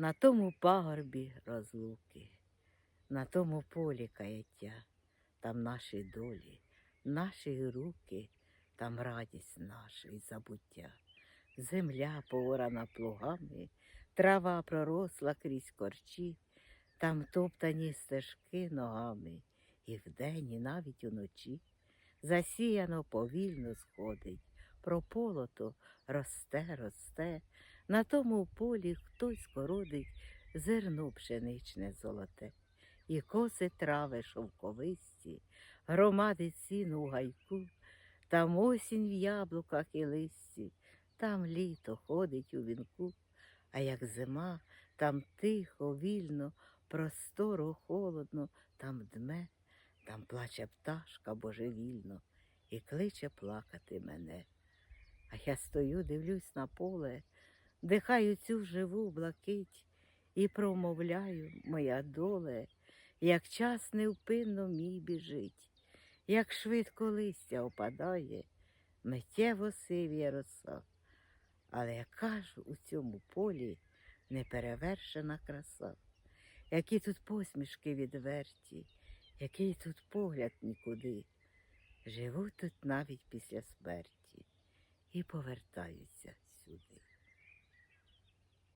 На тому пагорбі розлуки, на тому полі каяття, там наші долі, наші руки, там радість наша і забуття. Земля поорана плугами, трава проросла крізь корчі, там топтані стежки ногами, і вдень, і навіть уночі. Засіяно повільно сходить, прополото росте, росте, на тому полі хтось кородить зерно пшеничне золоте, і коси трави шовковисті, громадить сіну у гайку, там осінь в яблуках і листі, там літо ходить у вінку, а як зима, там тихо, вільно, просторо, холодно, там дме, там плаче пташка божевільно і кличе плакати мене. А я стою, дивлюсь на поле, дихаю цю живу блакить і промовляю, моя доле, як час невпинно мій біжить, як швидко листя опадає, миттєво сивіє роса. Але яка ж у цьому полі неперевершена краса, які тут посмішки відверті, який тут погляд нікуди. Живу тут навіть після смерті і повертаюся сюди.